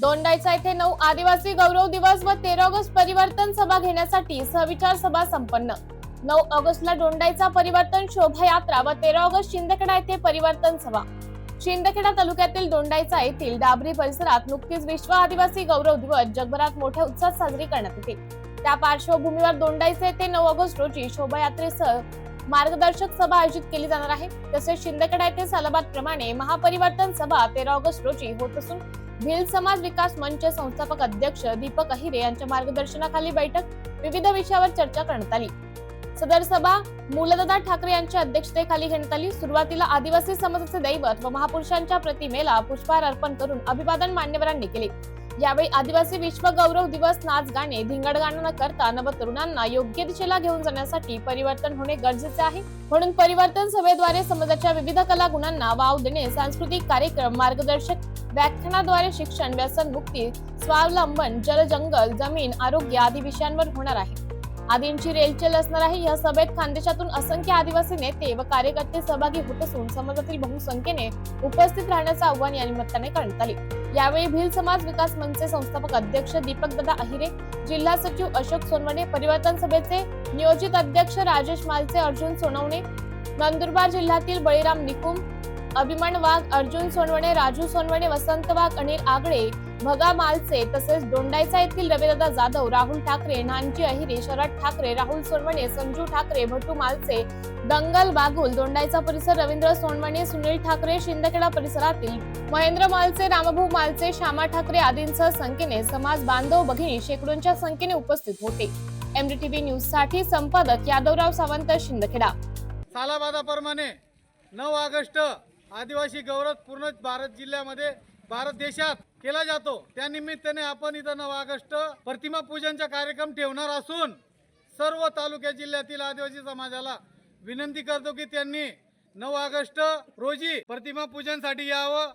दोंडाईचा येथे नऊ आदिवासी गौरव दिवस व तेरा ऑगस्ट परिवर्तन सभा घेण्यासाठी सहविचार सभा संपन्न. नऊ ऑगस्टला दोंडाईचा परिवर्तन शोभायात्रा व तेरा ऑगस्ट शिंदखेडा येथे परिवर्तन सभा. शिंदखेडा तालुक्यातील दोंडाईचा येथील डाबरी परिसरात नुकतीच विश्व आदिवासी गौरव दिवस जगभरात मोठ्या उत्साहात साजरी करण्यात येते. त्या पार्श्वभूमीवर दोंडाईचे येथे नऊ ऑगस्ट रोजी शोभायात्रेसह मार्गदर्शक सभा आयोजित केली जाणार आहे. तसेच शिंदखेडा येथे सालाबाद प्रमाणे महापरिवर्तन सभा तेरा ऑगस्ट रोजी होत असून भिल समाज विकास मंच संस्थापक अध्यक्ष दीपक अहिरे यांच्या मार्गदर्शनाखाली बैठक विविध विषयावर चर्चा करण्यात आली. सदर सभा मूलदादा ठाकरे यांच्या अध्यक्षतेखाली घेण्यात आली. सुरुवातीला आदिवासी समाजाचे दैवत व महापुरुषांच्या प्रतिमेला पुष्पहार अर्पण करून अभिवादन मान्यवरांनी केले. यावेळी आदिवासी विश्व गौरव दिवस नाच गाणे धिंगड गाणं न करता नव तरुणांना योग्य दिशेला घेऊन जाण्यासाठी परिवर्तन होणे गरजेचे आहे. म्हणून परिवर्तन सभेद्वारे समाजाच्या विविध कला गुणांना वाव देणे सांस्कृतिक कार्यक्रम मार्गदर्शक व्याख्यानाद्वारे शिक्षण व्यसन मुक्ती स्वावलंबन जल जंगल जमीन आरोग्य आदी विषयांवर होणार आहे. आदींची रेलचेल असणार आहे. या सभेत खानदेशातून असंख्य आदिवासी नेते व कार्यकर्ते सहभागी होत असून समाजातील बहुसंख्येने उपस्थित राहण्याचं आव्हान या निमित्ताने करण्यात आले. यावेळी भिल समाज विकास मंचचे संस्थापक अध्यक्ष दीपक दादा अहिरे जिल्हा सचिव अशोक सोनवणे परिवर्तन सभेचे नियोजित अध्यक्ष राजेश मालचे अर्जुन सोनवणे नंदुरबार जिल्ह्यातील बळीराम निकुम अभिमान वाघ अर्जुन सोनवणे राजू सोनवणे वसंत वाघ अनिल आगळे भगा मालचे तसेच दोंडाईचा येथील रविदादा जाधव राहुल ठाकरे नानजी अहिरी शरद ठाकरे राहुल सोनवणे संजू ठाकरे भटू मालचे दंगल बागुल दोंडाईचा परिसर रवींद्र सोनवणे सुनील ठाकरे शिंदखेडा परिसरातील महेंद्र मालचे रामभाऊ मालचे श्यामा ठाकरे आदींसह संख्येने समाज बांधव भगिनी शेकडोंच्या संख्येने उपस्थित होते. एमडीटीव्ही न्यूजसाठी संपादक यादवराव सावंत शिंदखेडा. सालाबादाप्रमाणे नऊ ऑगस्ट आदिवासी गौरव पूर्ण भारत जिल्ह्यामध्ये भारत देशात केला जातो. त्या निमित्ताने आपण इथं नऊ ऑगस्ट प्रतिमा पूजनचा कार्यक्रम ठेवणार असून सर्व तालुक्या जिल्ह्यातील आदिवासी समाजाला विनंती करतो की त्यांनी नऊ ऑगस्ट रोजी प्रतिमा पूजनसाठी यावं.